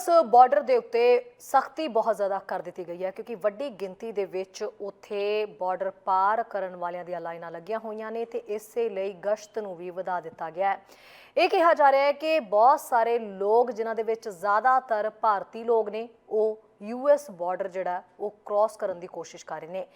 US border ਦੇ ਉੱਤੇ ਸਖਤੀ ਬਹੁਤ ਜ਼ਿਆਦਾ ਕਰ ਦਿੱਤੀ ਗਈ ਹੈ, ਕਿਉਂਕਿ ਵੱਡੀ ਗਿਣਤੀ ਦੇ ਵਿੱਚ ਉੱਥੇ ਬਾਰਡਰ ਪਾਰ ਕਰਨ ਵਾਲਿਆਂ ਦੀਆਂ ਲਾਈਨਾਂ ਲੱਗੀਆਂ ਹੋਈਆਂ ਨੇ ਤੇ ਇਸੇ ਲਈ ਗਸ਼ਤ ਨੂੰ ਵੀ ਵਧਾ ਦਿੱਤਾ ਗਿਆ ਹੈ। ਇਹ ਕਿਹਾ ਜਾ ਰਿਹਾ ਹੈ ਕਿ ਬਹੁਤ ਸਾਰੇ ਲੋਕ ਜਿਨ੍ਹਾਂ ਦੇ ਵਿੱਚ ਜ਼ਿਆਦਾਤਰ ਭਾਰਤੀ ਲੋਕ ਨੇ, ਉਹ ਯੂਐਸ ਬਾਰਡਰ ਜਿਹੜਾ, ਉਹ ਕ੍ਰਾਸ ਕਰਨ ਦੀ ਕੋਸ਼ਿਸ਼ ਕਰ ਰਹੇ ਨੇ।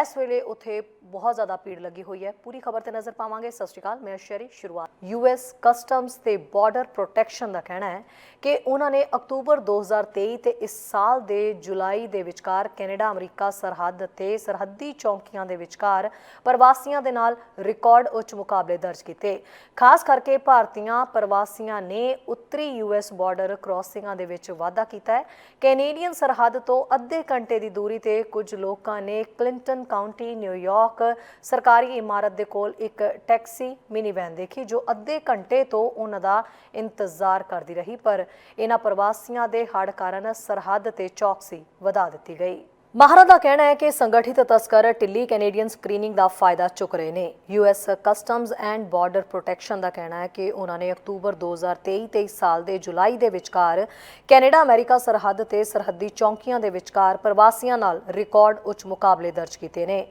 ਇਸ ਵੇਲੇ ਉੱਥੇ ਬਹੁਤ ਜ਼ਿਆਦਾ ਭੀੜ ਲੱਗੀ ਹੋਈ ਹੈ। ਪੂਰੀ ਖਬਰ ਤੇ ਨਜ਼ਰ ਪਾਵਾਂਗੇ। ਸਤਿ ਸ਼੍ਰੀ ਅਕਾਲ, ਮੈਂ ਸ਼ਰੀ ਸ਼ੁਰੂਆਤ। ਯੂਐਸ ਕਸਟਮਸ ਤੇ ਬਾਰਡਰ ਪ੍ਰੋਟੈਕਸ਼ਨ ਦਾ ਕਹਿਣਾ ਹੈ ਕਿ ਉਹਨਾਂ ਨੇ ਅਕਤੂਬਰ 2023 ਤੇ ਇਸ ਸਾਲ ਦੇ ਜੁਲਾਈ ਦੇ ਵਿਚਕਾਰ ਕੈਨੇਡਾ, ਅਮਰੀਕਾ, ਸਰਹੱਦ ਤੇ ਸਰਹੱਦੀ ਚੌਂਕੀਆਂ ਦੇ ਵਿਚਕਾਰ ਪ੍ਰਵਾਸੀਆਂ ਦੇ ਨਾਲ ਰਿਕਾਰਡ ਉੱਚ ਮੁਕਾਬਲੇ ਦਰਜ ਕੀਤੇ। ਖਾਸ ਕਰਕੇ ਭਾਰਤੀਆਂ ਪ੍ਰਵਾਸੀਆਂ ਨੇ ਉੱਤਰੀ ਯੂਐਸ ਬਾਰਡਰ ਕ੍ਰਾਸਿੰਗਾਂ ਦੇ ਵਿੱਚ ਵਾਧਾ ਕੀਤਾ ਹੈ। ਕੈਨੇਡੀਅਨ ਸਰਹੱਦ ਸਰਹੱਦ ਤੋਂ ਅੱਧੇ ਘੰਟੇ ਦੀ ਦੂਰੀ ਤੇ ਕੁਝ ਲੋਕਾਂ ਨੇ ਕਲਿੰਟਨ ਕਾਉਂਟੀ ਨਿਊਯਾਰਕ ਸਰਕਾਰੀ ਇਮਾਰਤ ਦੇ ਕੋਲ ਇੱਕ ਟੈਕਸੀ ਮਿਨੀਵੈਨ ਦੇਖੀ, ਜੋ ਅੱਧੇ ਘੰਟੇ ਤੋਂ ਉਹਨਾਂ ਦਾ ਇੰਤਜ਼ਾਰ ਕਰਦੀ ਰਹੀ, ਪਰ ਇਹਨਾਂ ਪ੍ਰਵਾਸੀਆਂ ਦੇ ਹੜ ਕਾਰਨ ਸਰਹੱਦ ਤੇ ਚੌਕਸੀ ਵਧਾ ਦਿੱਤੀ ਗਈ। ਮਾਹਰਾਂ ਦਾ ਕਹਿਣਾ ਹੈ ਕਿ ਸੰਗਠਿਤ ਤਸਕਰ ਟਿੱਲੀ ਕੈਨੇਡੀਅਨ ਸਕਰੀਨਿੰਗ ਦਾ ਫਾਇਦਾ ਚੁੱਕ ਰਹੇ ਨੇ। US customs and border protection ਦਾ ਕਹਿਣਾ ਹੈ ਕਿ ਉਹਨਾਂ ਨੇ ਅਕਤੂਬਰ 2023 ਤੇ ਇਸ ਸਾਲ ਦੇ ਜੁਲਾਈ ਦੇ ਵਿਚਕਾਰ ਕੈਨੇਡਾ, ਅਮਰੀਕਾ ਸਰਹੱਦ ਤੇ ਸਰਹੱਦੀ ਚੌਂਕੀਆਂ ਦੇ ਵਿਚਕਾਰ ਪ੍ਰਵਾਸੀਆਂ ਨਾਲ ਰਿਕਾਰਡ ਉੱਚ ਮੁਕਾਬਲੇ ਦਰਜ ਕੀਤੇ ਨੇ।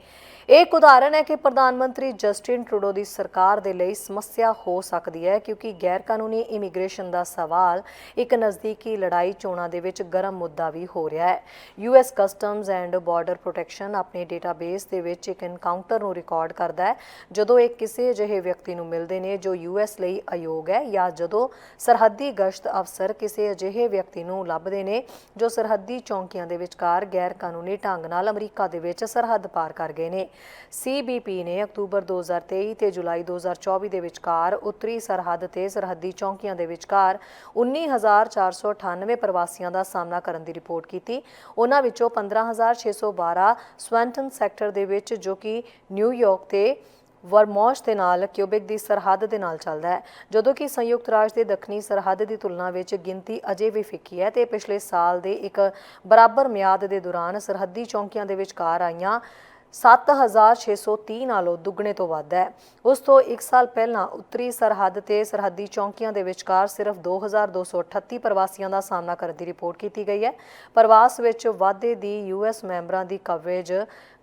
ਇਹ ਇੱਕ ਉਦਾਹਰਣ ਹੈ ਕਿ ਪ੍ਰਧਾਨ ਮੰਤਰੀ ਜਸਟਿਨ ਟਰੂਡੋ ਦੀ ਸਰਕਾਰ ਦੇ ਲਈ ਸਮੱਸਿਆ ਹੋ ਸਕਦੀ ਹੈ ਕਿਉਂਕਿ ਗੈਰ ਕਾਨੂੰਨੀ ਇਮੀਗ੍ਰੇਸ਼ਨ ਦਾ ਸਵਾਲ ਇੱਕ ਨਜ਼ਦੀਕੀ ਲੜਾਈ ਚੋਣਾਂ ਦੇ ਵਿੱਚ ਗਰਮ ਮੁੱਦਾ ਵੀ ਹੋ ਰਿਹਾ ਹੈ। US customs and border protection ਆਪਣੇ ਡੇਟਾਬੇਸ ਦੇ ਵਿੱਚ ਇੱਕ ਐਨਕਾਊਂਟਰ ਨੂੰ ਰਿਕਾਰਡ ਕਰਦਾ ਹੈ, ਜਦੋਂ ਇਹ ਕਿਸੇ ਅਜਿਹੇ ਵਿਅਕਤੀ ਨੂੰ ਮਿਲਦੇ ਨੇ ਜੋ ਯੂਐਸ ਲਈ ਅਯੋਗ ਹੈ ਜਾਂ ਜਦੋਂ ਸਰਹੱਦੀ ਗਸ਼ਤ ਅਫਸਰ ਕਿਸੇ ਅਜਿਹੇ ਵਿਅਕਤੀ ਨੂੰ ਲੱਭਦੇ ਨੇ ਜੋ ਸਰਹੱਦੀ ਚੌਂਕੀਆਂ ਦੇ ਵਿਚਕਾਰ ਗੈਰ ਕਾਨੂੰਨੀ ਢੰਗ ਨਾਲ ਅਮਰੀਕਾ ਦੇ ਵਿੱਚ ਸਰਹੱਦ ਪਾਰ ਕਰ ਗਏ ਨੇ। ਸੀਬੀਪੀ ਨੇ ਅਕਤੂਬਰ 2023 ਤੇ ਜੁਲਾਈ 2024 ਦੇ ਵਿਚਕਾਰ ਉੱਤਰੀ ਸਰਹੱਦ ਤੇ ਸਰਹੱਦੀ ਚੌਂਕੀਆਂ ਦੇ ਵਿਚਕਾਰ 19498 ਪ੍ਰਵਾਸੀਆਂ ਦਾ ਸਾਹਮਣਾ ਕਰਨ ਦੀ ਰਿਪੋਰਟ ਕੀਤੀ। ਉਹਨਾਂ ਵਿੱਚੋਂ 15612 ਸਵੈਂਟਨ ਸੈਕਟਰ ਦੇ ਵਿੱਚ, ਜੋ ਕਿ ਨਿਊਯਾਰਕ ਤੇ ਵਰਮੌਸ਼ ਦੇ ਨਾਲ, ਕਿਊਬਿਕ ਦੀ ਸਰਹੱਦ ਦੇ ਨਾਲ ਚੱਲਦਾ ਹੈ। ਜਦੋਂ ਕਿ ਸੰਯੁਕਤ ਰਾਜ ਦੇ ਦੱਖਣੀ ਸਰਹੱਦ ਦੀ ਤੁਲਨਾ ਵਿੱਚ ਗਿਣਤੀ ਅਜੇ ਵੀ ਫਿੱਕੀ ਹੈ ਤੇ ਪਿਛਲੇ ਸਾਲ ਦੇ ਇੱਕ ਬਰਾਬਰ ਮਿਆਦ ਦੇ ਦੌਰਾਨ ਸਰਹੱਦੀ ਚੌਂਕੀਆਂ ਦੇ ਵਿਚਕਾਰ ਆਈਆਂ 7630 ਨਾਲੋਂ ਦੁੱਗਣੇ ਤੋਂ ਵੱਧ ਹੈ। ਉਸ ਤੋਂ 1 ਸਾਲ ਪਹਿਲਾਂ ਉੱਤਰੀ ਸਰਹੱਦ ਤੇ ਸਰਹੱਦੀ ਚੌਂਕੀਆਂ ਦੇ ਵਿਚਕਾਰ ਸਿਰਫ 2238 ਪ੍ਰਵਾਸੀਆਂ ਦਾ ਸਾਹਮਣਾ ਕਰਨ ਦੀ ਰਿਪੋਰਟ ਕੀਤੀ ਗਈ ਹੈ। ਪ੍ਰਵਾਸ ਵਿੱਚ ਵਾਧੇ ਦੀ ਯੂਐਸ ਮੈਂਬਰਾਂ ਦੀ ਕਵਰੇਜ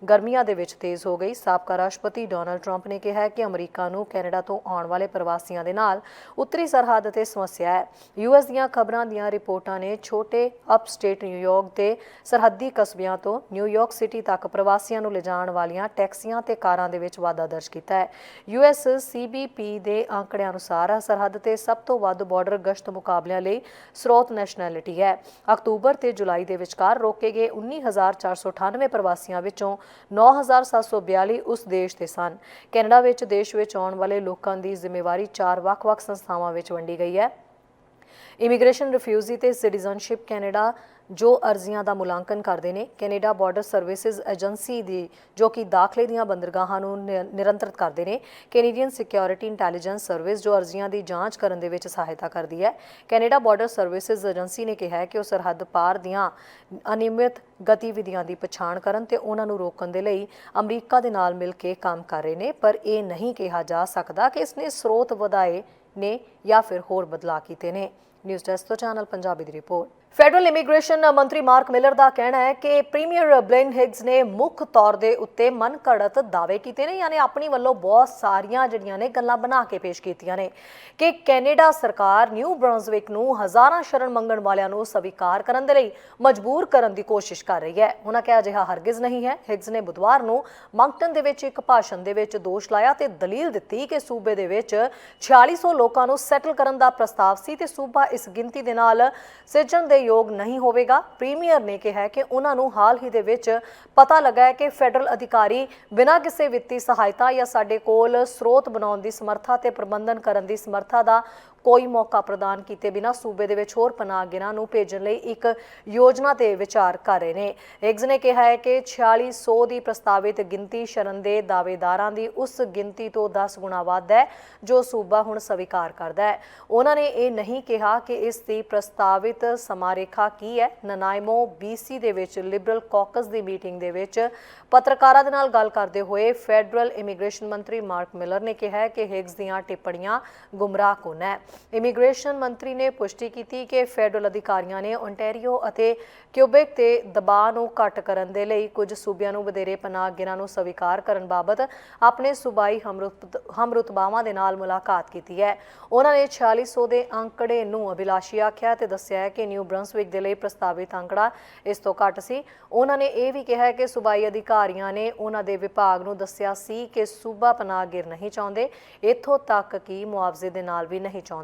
ਗਰਮੀਆਂ ਦੇ ਵਿੱਚ ਤੇਜ਼ ਹੋ ਗਈ। ਸਾਬਕਾ ਰਾਸ਼ਟਰਪਤੀ ਡੋਨਲਡ ਟਰੰਪ ਨੇ ਕਿਹਾ ਕਿ ਅਮਰੀਕਾ ਨੂੰ ਕੈਨੇਡਾ ਤੋਂ ਆਉਣ ਵਾਲੇ ਪ੍ਰਵਾਸੀਆਂ ਦੇ ਨਾਲ ਉੱਤਰੀ ਸਰਹੱਦ ਤੇ ਸਮੱਸਿਆ ਹੈ। ਯੂਐਸ ਦੀਆਂ ਖਬਰਾਂ ਦੀਆਂ ਰਿਪੋਰਟਾਂ ਨੇ ਛੋਟੇ ਅਪਸਟੇਟ ਨਿਊਯਾਰਕ ਦੇ ਸਰਹੱਦੀ ਕਸਬਿਆਂ ਤੋਂ ਨਿਊਯਾਰਕ ਸਿਟੀ ਤੱਕ ਪ੍ਰਵਾਸੀਆਂ ਨੂੰ ਲਿਜਾਣ ਵਾਲੀਆਂ ਟੈਕਸੀਆਂ ਤੇ ਕਾਰਾਂ ਦੇ ਵਿੱਚ ਵਾਧਾ ਦਰਜ ਕੀਤਾ ਹੈ। ਯੂਐਸ ਸੀਬੀਪੀ ਦੇ ਆંકੜਿਆਂ ਅਨੁਸਾਰ ਸਰਹੱਦ ਤੇ ਸਭ ਤੋਂ ਵੱਧ ਬਾਰਡਰ ਗਸ਼ਤ ਮੁਕਾਬਲਿਆਂ ਲਈ ਸਰੋਤ ਨੈਸ਼ਨੈਲਿਟੀ ਹੈ। ਅਕਤੂਬਰ ਤੇ ਜੁਲਾਈ ਦੇ ਵਿਚਕਾਰ ਰੋਕੇ ਗਏ 19498 ਪ੍ਰਵਾਸੀਆਂ ਵਿੱਚੋਂ 9742 ਉਸ ਦੇਸ਼ ਦੇ ਸਨ। ਕੈਨੇਡਾ ਵਿੱਚ ਦੇਸ਼ ਵਿੱਚ ਆਉਣ ਵਾਲੇ ਲੋਕਾਂ ਦੀ ਜ਼ਿੰਮੇਵਾਰੀ ਚਾਰ ਵੱਖ-ਵੱਖ ਸੰਸਥਾਵਾਂ ਵਿੱਚ ਵੰਡੀ ਗਈ ਹੈ। ਇਮੀਗ੍ਰੇਸ਼ਨ ਰਿਫਿਊਜੀ ਤੇ ਸਿਟੀਜ਼ਨਸ਼ਿਪ ਕੈਨੇਡਾ ਜੋ ਅਰਜ਼ੀਆਂ ਦਾ ਮੁਲਾਂਕਣ ਕਰਦੇ ਨੇ, ਕੈਨੇਡਾ ਬਾਰਡਰ ਸਰਵਿਸਿਜ਼ ਏਜੰਸੀ ਦੀ, ਜੋ ਕਿ ਦਾਖਲੇ ਦੀਆਂ ਬੰਦਰਗਾਹਾਂ ਨੂੰ ਨਿ- ਨਿਰੰਤਰਿਤ ਕਰਦੇ ਨੇ, ਕੈਨੇਡੀਅਨ ਸਿਕਿਉਰਿਟੀ ਇੰਟੈਲੀਜੈਂਸ ਸਰਵਿਸ ਜੋ ਅਰਜ਼ੀਆਂ ਦੀ ਜਾਂਚ ਕਰਨ ਦੇ ਵਿੱਚ ਸਹਾਇਤਾ ਕਰਦੀ ਹੈ। ਕੈਨੇਡਾ ਬਾਰਡਰ ਸਰਵਿਸਿਜ਼ ਏਜੰਸੀ ਨੇ ਕਿਹਾ ਹੈ ਕਿ ਉਹ ਸਰਹੱਦ ਪਾਰ ਦੀਆਂ ਅਨਿਯਮਿਤ ਗਤੀਵਿਧੀਆਂ ਦੀ ਪਛਾਣ ਕਰਨ ਤੇ ਉਹਨਾਂ ਨੂੰ ਰੋਕਣ ਦੇ ਲਈ ਅਮਰੀਕਾ ਦੇ ਨਾਲ ਮਿਲ ਕੇ ਕੰਮ ਕਰ ਰਹੇ ਨੇ, ਪਰ ਇਹ ਨਹੀਂ ਕਿਹਾ ਜਾ ਸਕਦਾ ਕਿ ਇਸ ਨੇ ਸਰੋਤ ਵਧਾਏ ਨੇ ਜਾਂ ਫਿਰ ਹੋਰ ਬਦਲਾਅ ਕੀਤੇ ਨੇ। ਨਿਊਜ਼ ਡੈਸਕ ਤੋਂ ਚੈਨਲ ਪੰਜਾਬੀ ਦੀ ਰਿਪੋਰਟ। ਫੈਡਰਲ ਇਮੀਗ੍ਰੇਸ਼ਨ ਮੰਤਰੀ ਮਾਰਕ ਮਿਲਰ ਦਾ ਕਹਿਣਾ ਹੈ ਕਿ ਪ੍ਰੀਮੀਅਰ ਬਲੇਨ ਹਿਗਸ ਨੇ ਮੁੱਖ ਤੌਰ ਦੇ ਉੱਤੇ ਮਨਘੜਤ ਦਾਅਵੇ ਕੀਤੇ ਨੇ, ਯਾਨੀ ਆਪਣੀ ਵੱਲੋਂ ਬਹੁਤ ਸਾਰੀਆਂ ਜਿਹੜੀਆਂ ਨੇ ਗੱਲਾਂ ਬਣਾ ਕੇ ਪੇਸ਼ ਕੀਤੀਆਂ ਨੇ ਕਿ ਕੈਨੇਡਾ ਸਰਕਾਰ ਨਿਊ ਬ੍ਰਾਂਜ਼ਵਿਕ ਨੂੰ ਹਜ਼ਾਰਾਂ ਸ਼ਰਨ ਮੰਗਣ ਵਾਲਿਆਂ ਨੂੰ ਸਵੀਕਾਰ ਕਰਨ ਦੇ ਲਈ ਮਜਬੂਰ ਕਰਨ ਦੀ ਕੋਸ਼ਿਸ਼ ਕਰ ਰਹੀ ਹੈ। ਉਹਨਾਂ ਕਿਹਾ, ਅਜਿਹਾ ਹਰਗਿਜ਼ ਨਹੀਂ ਹੈ। ਹਿਗਸ ਨੇ ਬੁੱਧਵਾਰ ਨੂੰ ਮੰਗਟਨ ਦੇ ਵਿੱਚ ਇੱਕ ਭਾਸ਼ਣ ਦੇ ਵਿੱਚ ਦੋਸ਼ ਲਾਇਆ ਤੇ ਦਲੀਲ ਦਿੱਤੀ ਕਿ ਸੂਬੇ ਦੇ ਵਿੱਚ 4600 ਲੋਕਾਂ ਨੂੰ ਸੈਟਲ ਕਰਨ ਦਾ ਪ੍ਰਸਤਾਵ ਸੀ ਤੇ ਸੂਬਾ ਇਸ ਗਿਣਤੀ ਦੇ ਨਾਲ ਸਿਰਜਣ ਦੇ ਯੋਗ ਨਹੀਂ ਹੋਵੇਗਾ। ਪ੍ਰੀਮੀਅਰ ਨੇ ਕਿਹਾ ਕਿ ਉਹਨਾਂ ਨੂੰ ਹਾਲ ਹੀ ਦੇ ਵਿੱਚ ਪਤਾ ਲੱਗਾ ਹੈ ਕਿ ਫੈਡਰਲ ਅਧਿਕਾਰੀ ਬਿਨਾਂ ਕਿਸੇ ਵਿੱਤੀ ਸਹਾਇਤਾ ਜਾਂ ਸਾਡੇ ਕੋਲ ਸਰੋਤ ਬਣਾਉਣ ਦੀ ਸਮਰੱਥਾ ਤੇ ਪ੍ਰਬੰਧਨ ਕਰਨ ਦੀ ਸਮਰੱਥਾ ਦਾ ਕੋਈ ਮੌਕਾ ਪ੍ਰਦਾਨ ਕੀਤੇ ਬਿਨਾ ਸੂਬੇ ਦੇ ਵਿੱਚ ਹੋਰ ਪਨਾਹਗੀਰਾਂ ਨੂੰ ਭੇਜਣ ਲਈ ਇੱਕ ਯੋਜਨਾ ਤੇ ਵਿਚਾਰ ਕਰ ਰਹੇ ਨੇ। ਹਿਗਜ਼ ਨੇ ਕਿਹਾ ਹੈ ਕਿ 4600 ਦੀ ਪ੍ਰਸਤਾਵਿਤ ਗਿਣਤੀ ਸ਼ਰਨ ਦੇ ਦਾਅਵੇਦਾਰਾਂ ਦੀ ਉਸ ਗਿਣਤੀ ਤੋਂ 10 ਗੁਣਾ ਵੱਧ ਹੈ, ਜੋ ਸੂਬਾ ਹੁਣ ਸਵੀਕਾਰ ਕਰਦਾ ਹੈ। ਉਹਨਾਂ ਨੇ ਇਹ ਨਹੀਂ ਕਿਹਾ ਕਿ ਇਸ ਦੀ ਪ੍ਰਸਤਾਵਿਤ ਸਮਾਰੇਖਾ ਕੀ ਹੈ। ਨਨਾਇਮੋ BC ਦੇ ਵਿੱਚ ਲਿਬਰਲ ਕਾਕਸ ਦੀ ਮੀਟਿੰਗ ਦੇ ਵਿੱਚ ਪੱਤਰਕਾਰਾਂ ਦੇ ਨਾਲ ਗੱਲ ਕਰਦੇ ਹੋਏ ਫੈਡਰਲ ਇਮੀਗ੍ਰੇਸ਼ਨ ਮੰਤਰੀ ਮਾਰਕ ਮਿਲਰ ਨੇ ਕਿਹਾ ਕਿ ਹਿਗਜ਼ ਦੀਆਂ ਟਿੱਪਣੀਆਂ ਗੁੰਮਰਾਹਕੁਨ ਹੈ। ਇਮੀਗ੍ਰੇਸ਼ਨ ਮੰਤਰੀ ਨੇ ਪੁਸ਼ਟੀ ਕੀਤੀ ਕਿ ਫੈਡਰਲ ਅਧਿਕਾਰੀਆਂ ਨੇ ਓਨਟਾਰੀਓ ਅਤੇ ਕਿਊਬੈਕ ਤੇ ਦਬਾਅ ਨੂੰ ਘੱਟ ਕਰਨ ਦੇ ਲਈ ਕੁਝ ਸੂਬਿਆਂ ਨੂੰ ਵਧੇਰੇ ਪਨਾਹਗੀਰਾਂ ਨੂੰ ਸਵੀਕਾਰ ਕਰਨ ਬਾਬਤ ਆਪਣੇ ਸੂਬਾਈ ਹਮਰੁਤ- ਹਮਰੁਤਬਾਵਾਂ ਦੇ ਨਾਲ ਮੁਲਾਕਾਤ ਕੀਤੀ ਹੈ। ਉਹਨਾਂ ਨੇ 4600 ਦੇ ਅੰਕੜੇ ਨੂੰ ਅਭਿਲਾਸ਼ੀ ਆਖਿਆ ਤੇ ਦੱਸਿਆ ਕਿ ਨਿਊ ਬ੍ਰੰਸਵਿਕ ਦੇ ਲਈ ਪ੍ਰਸਤਾਵਿਤ ਅੰਕੜਾ ਇਸ ਤੋਂ ਘੱਟ ਸੀ। ਉਹਨਾਂ ਨੇ ਇਹ ਵੀ ਕਿਹਾ ਕਿ ਸੂਬਾਈ ਅਧਿਕਾਰੀਆਂ ਨੇ ਉਹਨਾਂ ਦੇ ਵਿਭਾਗ ਨੂੰ ਦੱਸਿਆ ਸੀ ਕਿ ਸੂਬਾ ਪਨਾਹਗੀਰ ਨਹੀਂ ਚਾਹੁੰਦੇ। ਇੱਥੋਂ ਤੱਕ ਕਿ ਮੁਆਵਜ਼ੇ ਦੇ ਨਾਲ ਵੀ ਨਹੀਂ ਚਾਹੁੰਦੇ।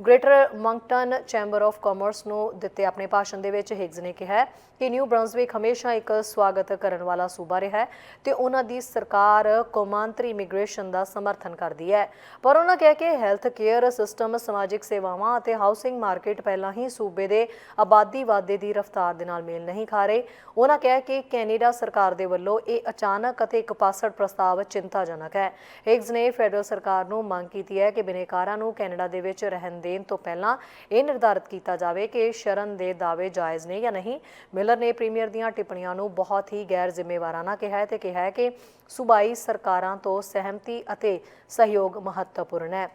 Greater Moncton chamber of commerce ਨੂੰ ਦਿੱਤੇ ਆਪਣੇ ਭਾਸ਼ਣ ਦੇ ਵਿੱਚ ਹਿਗਜ਼ ਨੇ ਕਿਹਾ ਕਿ ਨਿਊ ਬ੍ਰੰਸਵਿਕ ਹਮੇਸ਼ਾ ਇੱਕ ਸਵਾਗਤ ਕਰਨ ਵਾਲਾ ਸੂਬਾ ਰਿਹਾ ਹੈ ਤੇ ਉਹਨਾਂ ਦੀ ਸਰਕਾਰ ਕੌਮਾਂਤਰੀ ਇਮੀਗ੍ਰੇਸ਼ਨ ਦਾ ਸਮਰਥਨ ਕਰਦੀ ਹੈ। ਪਰ ਉਹਨਾਂ ਕਿਹਾ ਕਿ ਹੈਲਥ ਕੇਅਰ ਸਿਸਟਮ ਸਮਾਜਿਕ ਸੇਵਾਵਾਂ ਅਤੇ ਹਾਊਸਿੰਗ ਮਾਰਕੀਟ ਪਹਿਲਾਂ ਹੀ ਸੂਬੇ ਦੇ ਆਬਾਦੀ ਵਾਧੇ ਦੀ ਰਫ਼ਤਾਰ ਦੇ ਨਾਲ ਮੇਲ ਨਹੀਂ ਖਾ ਰਹੇ। ਉਹਨਾਂ ਕਿਹਾ ਕਿ ਕੈਨੇਡਾ ਸਰਕਾਰ ਦੇ ਵੱਲੋਂ ਇਹ ਅਚਾਨਕ ਅਤੇ ਇੱਕ ਪਾਸੜ ਪ੍ਰਸਤਾਵ ਚਿੰਤਾਜਨਕ ਹੈ। ਹਿਗਜ਼ ਨੇ ਫੈਡਰਲ ਸਰਕਾਰ ਨੂੰ ਮੰਗ ਕੀਤੀ ਹੈ ਕਿ ਬਿਨੇਕਾਰਾਂ ਨੂੰ ਕੈਨੇਡਾ ਦੇ ਵਿੱਚ ਰਹਿਣ ਦੇਣ ਤੋਂ ਪਹਿਲਾਂ ਇਹ ਨਿਰਧਾਰਿਤ ਕੀਤਾ ਜਾਵੇ ਕਿ ਸ਼ਰਨ ਦੇ ਦਾਅਵੇ ਜਾਇਜ਼ ਨੇ ਜਾਂ ਨਹੀਂ। ਮਿਲਰ ਨੇ ਪ੍ਰੀਮੀਅਰ ਦੀਆਂ ਟਿੱਪਣੀਆਂ ਨੂੰ ਬਹੁਤ ਹੀ ਗੈਰ ਜ਼ਿੰਮੇਵਾਰਾਨਾ ਕਿਹਾ ਹੈ ਤੇ ਕਿਹਾ ਹੈ ਕਿ ਸੂਬਾਈ ਸਰਕਾਰਾਂ ਤੋਂ ਸਹਿਮਤੀ ਅਤੇ ਸਹਿਯੋਗ ਮਹੱਤਵਪੂਰਨ ਹੈ।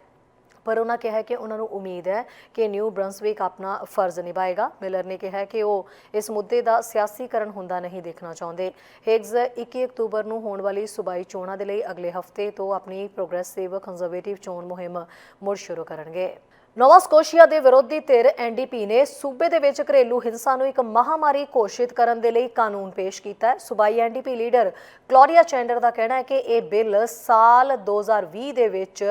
ਪਰ ਉਹਨਾਂ ਕਿਹਾ ਕਿ ਉਹਨਾਂ ਨੂੰ ਉਮੀਦ ਹੈ ਕਿ ਨਿਊ ਬ੍ਰੰਸਵਿਕ ਆਪਣਾ ਫਰਜ਼ ਨਿਭਾਏਗਾ। ਮਿਲਰ ਨੇ ਕਿਹਾ ਕਿ ਉਹ ਇਸ ਮੁੱਦੇ ਦਾ ਸਿਆਸੀਕਰਨ ਹੁੰਦਾ ਨਹੀਂ ਦੇਖਣਾ ਚਾਹੁੰਦੇ। ਹਿਗਜ਼ 21 ਅਕਤੂਬਰ ਨੂੰ ਹੋਣ ਵਾਲੀ ਸੂਬਾਈ ਚੋਣਾਂ ਦੇ ਲਈ ਅਗਲੇ ਹਫ਼ਤੇ ਤੋਂ ਆਪਣੀ ਪ੍ਰੋਗਰੈਸਿਵ ਕੰਜ਼ਰਵੇਟਿਵ ਚੋਣ ਮੁਹਿੰਮ ਮੁੜ ਸ਼ੁਰੂ ਕਰਨਗੇ। ਨੋਵਾ ਸਕੋਸ਼ੀਆ ਦੇ ਵਿਰੋਧੀ ਧਿਰ ਐਨਡੀਪੀ ਨੇ ਸੂਬੇ ਦੇ ਵਿੱਚ ਘਰੇਲੂ ਹਿੰਸਾ ਨੂੰ ਇੱਕ ਮਹਾਮਾਰੀ ਘੋਸ਼ਿਤ ਕਰਨ ਦੇ ਲਈ ਕਾਨੂੰਨ ਪੇਸ਼ ਕੀਤਾ ਹੈ। ਸੂਬਾਈ ਐਨਡੀਪੀ ਲੀਡਰ ਕਲੋਰੀਆ ਚੈਂਡਰ ਦਾ ਕਹਿਣਾ ਹੈ ਕਿ ਇਹ ਬਿੱਲ ਸਾਲ 2020 ਦੇ ਵਿੱਚ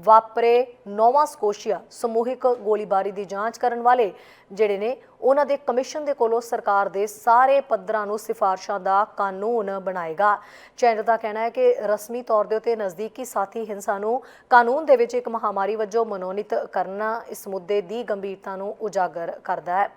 ਵਾਪਰੇ ਨੋਵਾ ਸਕੋਸ਼ੀਆ ਸਮੂਹਿਕ ਗੋਲੀਬਾਰੀ ਦੀ ਜਾਂਚ ਕਰਨ ਵਾਲੇ ਜਿਹੜੇ ਨੇ, ਉਹਨਾਂ ਦੇ ਕਮਿਸ਼ਨ ਦੇ ਕੋਲੋਂ ਸਰਕਾਰ ਦੇ ਸਾਰੇ ਪੱਧਰਾਂ ਨੂੰ ਸਿਫਾਰਸ਼ਾਂ ਦਾ ਕਾਨੂੰਨ ਬਣਾਏਗਾ। ਚੈਨਲ ਦਾ ਕਹਿਣਾ ਹੈ ਕਿ ਰਸਮੀ ਤੌਰ ਦੇ ਉੱਤੇ ਨਜ਼ਦੀਕੀ ਸਾਥੀ ਹਿੰਸਾ ਨੂੰ ਕਾਨੂੰਨ ਦੇ ਵਿੱਚ ਇੱਕ ਮਹਾਮਾਰੀ ਵਜੋਂ ਮਨੋਨੀਤ ਕਰਨਾ ਇਸ ਮੁੱਦੇ ਦੀ ਗੰਭੀਰਤਾ ਨੂੰ ਉਜਾਗਰ ਕਰਦਾ ਹੈ।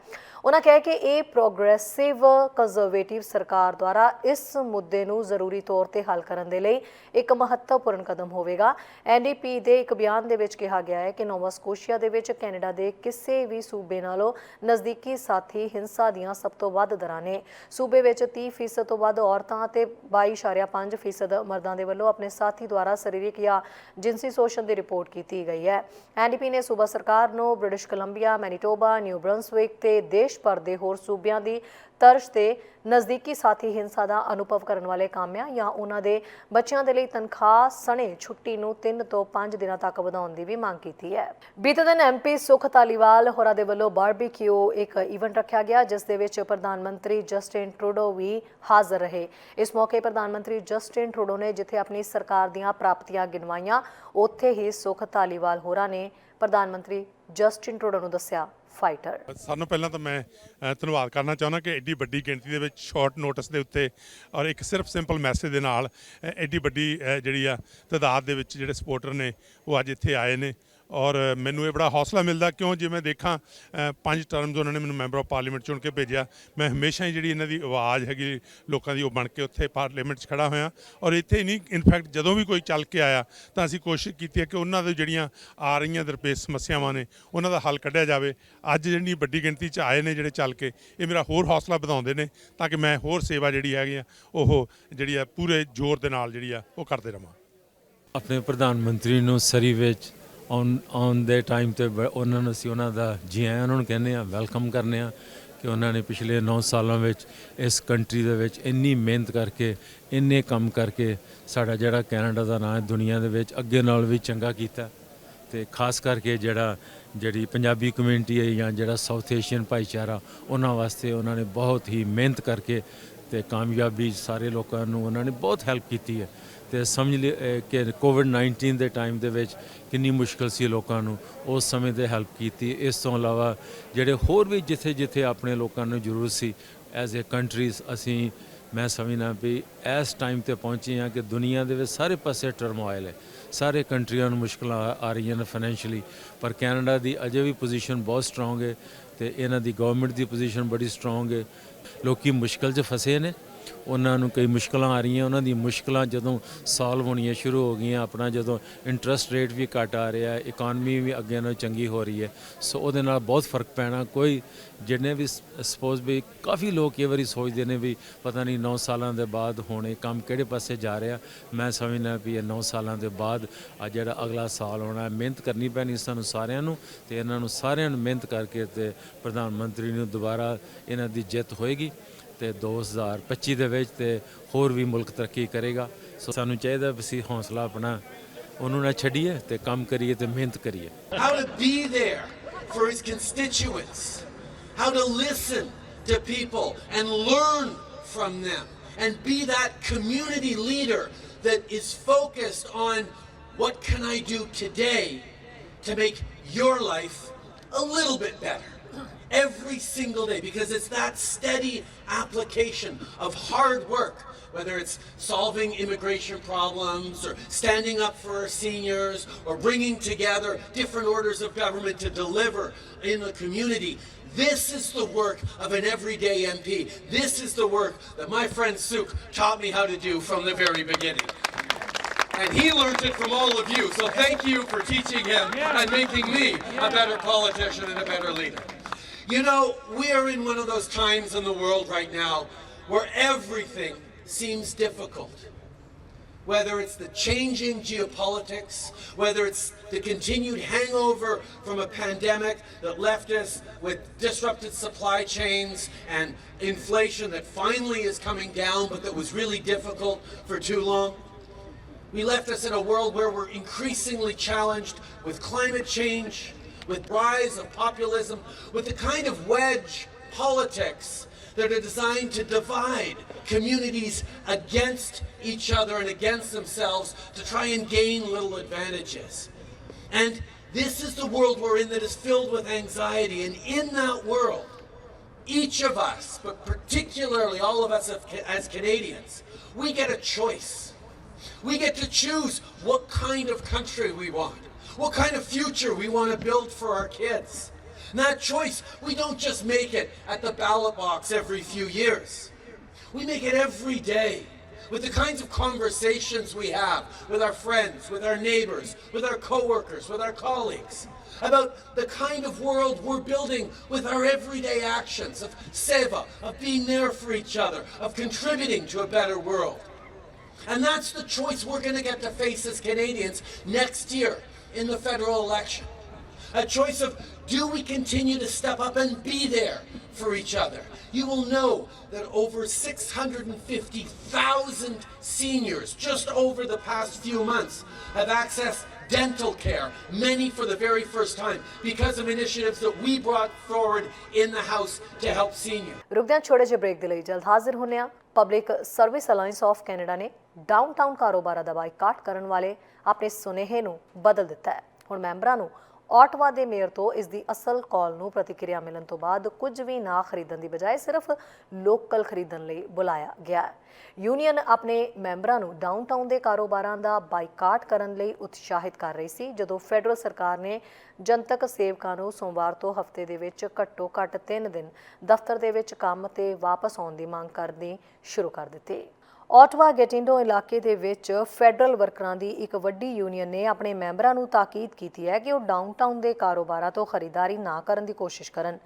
ਉਹਨਾਂ ਕਿਹਾ ਕਿ ਇਹ ਪ੍ਰੋਗਰੈਸਿਵ ਕੰਜ਼ਰਵੇਟਿਵ ਸਰਕਾਰ ਦੁਆਰਾ ਇਸ ਮੁੱਦੇ ਨੂੰ ਜ਼ਰੂਰੀ ਤੌਰ ਤੇ ਹੱਲ ਕਰਨ ਦੇ ਲਈ ਇੱਕ ਮਹੱਤਵਪੂਰਨ ਕਦਮ ਹੋਵੇਗਾ। ਐਨਡੀਪੀ ਦੇ ਇੱਕ ਬਿਆਨ ਦੇ ਵਿੱਚ ਕਿਹਾ ਗਿਆ ਹੈ ਕਿ ਨੋਵਾ ਸਕੋਸ਼ੀਆ ਦੇ ਵਿੱਚ ਕੈਨੇਡਾ ਦੇ ਕਿਸੇ ਵੀ ਸੂਬੇ ਨਾਲੋਂ ਨਜ਼ਦੀਕੀ ਸਾਥੀ ਹਿੰਸਾ ਦੀਆਂ ਸਭ ਤੋਂ ਵੱਧ ਦਰਾਂ ਨੇ। ਸੂਬੇ ਵਿੱਚ 30% ਤੋਂ ਵੱਧ ਔਰਤਾਂ ਤੇ 22.5% ਮਰਦਾਂ ਦੇ ਵੱਲੋਂ ਆਪਣੇ ਸਾਥੀ ਦੁਆਰਾ ਸਰੀਰਕ ਜਾਂ ਜਿਨਸੀ ਸ਼ੋਸ਼ਣ ਦੀ ਰਿਪੋਰਟ ਕੀਤੀ ਗਈ ਹੈ। ਐਨਡੀਪੀ ਨੇ ਸੂਬਾ ਸਰਕਾਰ ਨੂੰ British Columbia, Manitoba, New Brunswick ਤੇ ਦੇਸ਼ ਭਰ ਦੇ ਹੋਰ ਸੂਬਿਆਂ ਦੀ ਤਰਜ਼ ਤੇ ਨਜ਼ਦੀਕੀ ਸਾਥੀ ਹਿੰਸਾ ਦਾ ਅਨੁਭਵ ਕਰਨ ਵਾਲੇ ਕਾਮਿਆਂ ਜਾਂ ਉਹਨਾਂ ਦੇ ਬੱਚਿਆਂ ਦੇ ਲਈ ਤਨਖਾਹ ਸਣੇ ਛੁੱਟੀ ਨੂੰ 3 ਤੋਂ 5 ਦਿਨਾਂ ਤੱਕ ਵਧਾਉਣ ਦੀ ਵੀ ਮੰਗ ਕੀਤੀ ਹੈ। ਬੀਤੇ ਦਿਨ ਐਮਪੀ ਸੁਖ ਧਾਲੀਵਾਲ ਹੋਰਾਂ ਦੇ ਵੱਲੋਂ ਬਾਰਬੀਕਿਊ ਇੱਕ ਇਵੈਂਟ ਰੱਖਿਆ ਗਿਆ, ਜਿਸ ਦੇ ਵਿੱਚ ਪ੍ਰਧਾਨ ਮੰਤਰੀ ਜਸਟਿਨ ਟਰੂਡੋ ਵੀ ਹਾਜ਼ਰ ਰਹੇ। ਇਸ ਮੌਕੇ ਪ੍ਰਧਾਨ ਮੰਤਰੀ ਜਸਟਿਨ ਟਰੂਡੋ ਨੇ ਜਿੱਥੇ ਆਪਣੀ ਸਰਕਾਰ ਦੀਆਂ ਪ੍ਰਾਪਤੀਆਂ ਗਿਣਵਾਈਆਂ, ਉੱਥੇ ਹੀ ਸੁਖ ਧਾਲੀਵਾਲ ਹੋਰਾਂ ਨੇ ਪ੍ਰਧਾਨ ਮੰਤਰੀ ਜਸਟਿਨ ਟਰੂਡੋ ਨੂੰ ਦੱਸਿਆ। ਫਾਈਟਰ ਸਾਨੂੰ ਪਹਿਲਾਂ ਤਾਂ ਮੈਂ ਅ, ਧੰਨਵਾਦ ਕਰਨਾ ਚਾਹੁੰਦਾ ਕਿ ਐਡੀ ਵੱਡੀ ਗਿਣਤੀ ਦੇ ਵਿੱਚ ਸ਼ਾਰਟ ਨੋਟਿਸ ਦੇ ਉੱਤੇ ਔਰ ਇੱਕ ਸਿਰਫ ਸਿੰਪਲ ਮੈਸੇਜ ਦੇ ਨਾਲ ਅ, ਐਡੀ ਵੱਡੀ ਅ, ਜਿਹੜੀ ਆ ਤਾਦਾਦ ਦੇ ਵਿੱਚ ਜਿਹੜੇ ਸਪੋਰਟਰ ਨੇ ਉਹ ਅੱਜ ਇੱਥੇ ਆਏ ਨੇ। ਔਰ ਮੈਨੂੰ ਇਹ ਬੜਾ ਹੌਸਲਾ ਮਿਲਦਾ ਕਿਉਂ ਜੇ ਮੈਂ ਦੇਖਾਂ ਪੰਜ ਟਰਮਸ ਉਹਨਾਂ ਨੇ ਮੈਨੂੰ ਮੈਂਬਰ ਆਫ ਪਾਰਲੀਮੈਂਟ ਚੁਣ ਕੇ ਭੇਜਿਆ, ਮੈਂ ਹਮੇਸ਼ਾ ਹੀ ਜਿਹੜੀ ਇਹਨਾਂ ਦੀ ਆਵਾਜ਼ ਹੈਗੀ ਲੋਕਾਂ ਦੀ ਉਹ ਬਣ ਕੇ ਉੱਥੇ ਪਾਰਲੀਮੈਂਟ 'ਚ ਖੜਾ ਹੋਇਆ। ਔਰ ਇੱਥੇ ਹੀ ਨਹੀਂ ਇਨਫੈਕਟ ਜਦੋਂ ਵੀ ਕੋਈ ਚੱਲ ਕੇ ਆਇਆ ਤਾਂ ਅਸੀਂ ਕੋਸ਼ਿਸ਼ ਕੀਤੀ ਹੈ ਕਿ ਉਹਨਾਂ ਦੇ ਜਿਹੜੀਆਂ ਆ ਰਹੀਆਂ ਦਰਪੇਸ਼ ਸਮੱਸਿਆਵਾਂ ਨੇ ਉਹਨਾਂ ਦਾ ਹੱਲ ਕੱਢਿਆ ਜਾਵੇ। ਅੱਜ ਜਿਹੜੀ ਵੱਡੀ ਗਿਣਤੀ 'ਚ ਆਏ ਨੇ ਜਿਹੜੇ ਚੱਲ ਕੇ, ਇਹ ਮੇਰਾ ਹੋਰ ਹੌਸਲਾ ਵਧਾਉਂਦੇ ਨੇ ਤਾਂ ਕਿ ਮੈਂ ਹੋਰ ਸੇਵਾ ਜਿਹੜੀ ਹੈਗੀ ਆ, ਉਹ ਜਿਹੜੀ ਆ ਪੂਰੇ ਜ਼ੋਰ ਦੇ ਨਾਲ ਜਿਹੜੀ ਆ ਉਹ ਕਰਦੇ ਰਵਾਂ। ਆਪਣੇ ਪ੍ਰਧਾਨ ਮੰਤਰੀ ਨੂੰ ਸਰੀ ਵਿੱਚ ਔਨ ਔਨ ਦੇ ਟਾਈਮ ਤੇ ਬ- ਉਹਨਾਂ ਨੂੰ ਅਸੀਂ ਉਹਨਾਂ ਦਾ ਜੀ ਆਇਆਂ ਉਹਨਾਂ ਨੂੰ ਕਹਿੰਦੇ ਆ ਵੈਲਕਮ ਕਰਨੇ ਆ ਕਿ ਉਹਨਾਂ ਨੇ ਪਿਛਲੇ 9 ਸਾਲਾਂ ਵਿੱਚ ਇਸ ਕੰਟਰੀ ਦੇ ਵਿੱਚ ਇੰਨੀ ਮਿਹਨਤ ਕਰਕੇ, ਇੰਨੇ ਕੰਮ ਕਰਕੇ ਸਾਡਾ ਜਿਹੜਾ ਕੈਨੇਡਾ ਦਾ ਨਾਂ ਹੈ, ਦੁਨੀਆ ਦੇ ਵਿੱਚ ਅੱਗੇ ਨਾਲ ਵੀ ਚੰਗਾ ਕੀਤਾ। ਤੇ ਖਾਸ ਕਰਕੇ ਜਿਹੜਾ, ਜਿਹੜੀ ਪੰਜਾਬੀ ਕਮਿਊਨਿਟੀ ਹੈ ਜਾਂ ਜਿਹੜਾ ਸਾਊਥ ਏਸ਼ੀਅਨ ਭਾਈਚਾਰਾ, ਉਹਨਾਂ ਵਾਸਤੇ ਉਹਨਾਂ ਨੇ ਬਹੁਤ ਹੀ ਮਿਹਨਤ ਕਰਕੇ ਤੇ ਕਾਮਯਾਬੀ ਸਾਰੇ ਲੋਕਾਂ ਨੂੰ ਉਹਨਾਂ ਨੇ ਬਹੁਤ ਹੈਲਪ ਕੀਤੀ ਹੈ। ਤੇ ਸਮਝ ਲਈ ਕਿ ਕੋਵਿਡ 19 ਦੇ ਟਾਈਮ ਦੇ ਵਿੱਚ ਕਿੰਨੀ ਮੁਸ਼ਕਲ ਸੀ ਲੋਕਾਂ ਨੂੰ, ਉਸ ਸਮੇਂ ਤੇ ਹੈਲਪ ਕੀਤੀ। ਇਸ ਤੋਂ ਇਲਾਵਾ ਜਿਹੜੇ ਹੋਰ ਵੀ ਜਿੱਥੇ ਜਿੱਥੇ ਆਪਣੇ ਲੋਕਾਂ ਨੂੰ ਜ਼ਰੂਰਤ ਸੀ ਐਜ਼ ਅ ਕੰਟਰੀਜ਼ ਅਸੀਂ, ਮੈਂ ਸਮਝਣਾ ਵੀ ਇਸ ਟਾਈਮ ਤੇ ਪਹੁੰਚੇ ਹਾਂ ਕਿ ਦੁਨੀਆ ਦੇ ਵਿੱਚ ਸਾਰੇ ਪਾਸੇ ਟਰਮੋਇਲ ਹੈ। ਸਾਰੇ ਕੰਟਰੀਆਂ ਨੂੰ ਮੁਸ਼ਕਲਾਂ ਆ- ਆ ਰਹੀਆਂ ਨੇ ਫਾਈਨੈਂਸ਼ੀਅਲੀ ਪਰ ਕੈਨੇਡਾ ਦੀ ਅਜੇ ਵੀ ਪੋਜੀਸ਼ਨ ਬਹੁਤ ਸਟਰੋਂਗ ਹੈ ਤੇ ਇਹਨਾਂ ਦੀ ਗਵਰਨਮੈਂਟ ਦੀ ਪੋਜੀਸ਼ਨ ਬੜੀ ਸਟਰੋਂਗ ਹੈ। ਲੋਕੀ ਮੁਸ਼ਕਲ 'ਚ ਫਸੇ ਨੇ। ਉਹਨਾਂ ਨੂੰ ਕਈ ਮੁਸ਼ਕਲਾਂ ਆ ਰਹੀਆਂ, ਉਹਨਾਂ ਦੀਆਂ ਮੁਸ਼ਕਲਾਂ ਜਦੋਂ ਸੋਲਵ ਹੋਣੀਆਂ ਸ਼ੁਰੂ ਹੋ ਗਈਆਂ, ਆਪਣਾ ਜਦੋਂ ਇੰਟਰਸਟ ਰੇਟ ਵੀ ਘਟ ਆ ਰਿਹਾ ਇਕਨੋਮੀ ਵੀ ਅੱਗੇ ਨਾਲੋਂ ਚੰਗੀ ਹੋ ਰਹੀ ਹੈ ਸੋ ਉਹਦੇ ਨਾਲ ਬਹੁਤ ਫ਼ਰਕ ਪੈਣਾ। ਕੋਈ ਜਿਹਨੇ ਵੀ ਸਪੋਜ਼ ਵੀ ਕਾਫੀ ਲੋਕ ਇਹ ਵਾਰੀ ਸੋਚਦੇ ਨੇ ਵੀ ਪਤਾ ਨਹੀਂ 9 ਸਾਲਾਂ ਦੇ ਬਾਅਦ ਹੁਣ ਇਹ ਕੰਮ ਕਿਹੜੇ ਪਾਸੇ ਜਾ ਰਿਹਾ। ਮੈਂ ਸਮਝਦਾ ਵੀ ਇਹ 9 ਸਾਲਾਂ ਦੇ ਬਾਅਦ ਆ ਜਿਹੜਾ ਅਗਲਾ ਸਾਲ ਹੋਣਾ ਮਿਹਨਤ ਕਰਨੀ ਪੈਣੀ ਸਾਨੂੰ ਸਾਰਿਆਂ ਨੂੰ ਤੇ ਇਹਨਾਂ ਨੂੰ ਸਾਰਿਆਂ ਨੂੰ ਮਿਹਨਤ ਕਰਕੇ ਤੇ ਪ੍ਰਧਾਨ ਮੰਤਰੀ ਨੂੰ ਦੁਬਾਰਾ ਇਹਨਾਂ ਦੀ ਜਿੱਤ ਹੋਏਗੀ। ਤੇ 2025 ਦੇ ਵਿੱਚ ਤੇ ਹੋਰ ਵੀ ਮੁਲਕ ਤਰੱਕੀ ਕਰੇਗਾ ਸੋ ਸਾਨੂੰ ਚਾਹੀਦਾ ਵੀ ਅਸੀਂ ਹੌਸਲਾ ਆਪਣਾ ਉਹਨੂੰ ਨਾ ਛੱਡੀਏ ਤੇ ਕੰਮ ਕਰੀਏ ਤੇ ਮਿਹਨਤ ਕਰੀਏ how to be there for his constituents, how to listen to people and learn from them, and be that community leader that is focused on what can I do today to make your life a little bit better. Every single day, because it's that steady application of hard work whether it's solving immigration problems or standing up for our seniors or bringing together different orders of government to deliver in the community. This is the work of an everyday MP. This is the work that my friend Suk taught me how to do from the very beginning. And he learned it from all of you. So thank you for teaching him and making me a better politician and a better leader. You know, we are in one of those times in the world right now where everything seems difficult. Whether it's the changing geopolitics, whether it's the continued hangover from a pandemic that left us with disrupted supply chains and inflation that finally is coming down but that was really difficult for too long. We left us in a world where we're increasingly challenged with climate change, with rise of populism, with the kind of wedge politics that are designed to divide communities against each other and against themselves to try and gain little advantages. And this is the world we're in that is filled with anxiety. And in that world, each of us, but particularly all of us as Canadians, we get a choice. We get to choose what kind of country we want, what kind of future we want to build for our kids. And that choice, we don't just make it at the ballot box every few years. We make it every day with the kinds of conversations we have with our friends, with our neighbors, with our coworkers, with our colleagues about the kind of world we're building with our everyday actions of seva, of being there for each other, of contributing to a better world. And that's the choice we're going to get to face as Canadians next year in the federal election. A choice of do we continue to step up and be there for each other? You will know that over 650,000 seniors just over the past few months have accessed dental care, many for the very first time, because of initiatives that we brought forward in the House to help seniors. ਰੁਕਦੇ ਹਾਂ ਛੋੜੇ ਜਿਹੇ break ਦੇ ਲਈ ਜਲਦ ਹਾਜ਼ਰ ਹੁੰਨੇ ਆ public service alliance of Canada ਨੇ ਡਾਊਨਟਾਊਨ ਕਾਰੋਬਾਰਾਂ ਦਾ ਬਾਈਕਾਟ ਕਰਨ ਵਾਲੇ ਆਪਣੇ ਸੁਨੇਹੇ ਨੂੰ ਬਦਲ ਦਿੱਤਾ ਹੈ ਹੁਣ ਮੈਂਬਰਾਂ ਨੂੰ ਆਟਵਾ ਦੇ ਮੇਅਰ ਤੋਂ ਇਸ ਦੀ ਅਸਲ ਕਾਲ ਨੂੰ ਪ੍ਰਤੀਕਿਰਿਆ ਮਿਲਣ ਤੋਂ ਬਾਅਦ ਕੁਝ ਵੀ ਨਾ ਖਰੀਦਣ ਦੀ ਬਜਾਏ ਸਿਰਫ ਲੋਕਲ ਖਰੀਦਣ ਲਈ ਬੁਲਾਇਆ ਗਿਆ ਯੂਨੀਅਨ ਆਪਣੇ ਮੈਂਬਰਾਂ ਨੂੰ ਡਾਊਨਟਾਊਨ ਦੇ ਕਾਰੋਬਾਰਾਂ ਦਾ ਬਾਈਕਾਟ ਕਰਨ ਲਈ ਉਤਸ਼ਾਹਿਤ ਕਰ ਰਹੀ ਸੀ, ਜਦੋਂ ਫੈਡਰਲ ਸਰਕਾਰ ਨੇ ਜਨਤਕ ਸੇਵਕਾਂ ਨੂੰ ਸੋਮਵਾਰ ਤੋਂ ਹਫ਼ਤੇ ਦੇ ਵਿੱਚ ਘੱਟੋ ਘੱਟ 3 ਦਿਨ ਦਫ਼ਤਰ ਦੇ ਵਿੱਚ ਕੰਮ ਤੇ ਵਾਪਸ ਆਉਣ ਦੀ ਮੰਗ ਕਰਨੀ ਸ਼ੁਰੂ ਕਰ ਦਿੱਤੀ। ਆਟਵਾ ਗੈਟਿੰਡੋ ਇਲਾਕੇ ਦੇ ਵਿੱਚ ਫੈਡਰਲ ਵਰਕਰਾਂ ਦੀ ਇੱਕ ਵੱਡੀ ਯੂਨੀਅਨ ਨੇ ਆਪਣੇ ਮੈਂਬਰਾਂ ਨੂੰ ਤਾਕੀਦ ਕੀਤੀ ਹੈ ਕਿ ਉਹ ਡਾਊਨਟਾਊਨ ਦੇ ਕਾਰੋਬਾਰਾਂ ਤੋਂ ਖਰੀਦਦਾਰੀ ਨਾ ਕਰਨ ਦੀ ਕੋਸ਼ਿਸ਼ ਕਰਨ।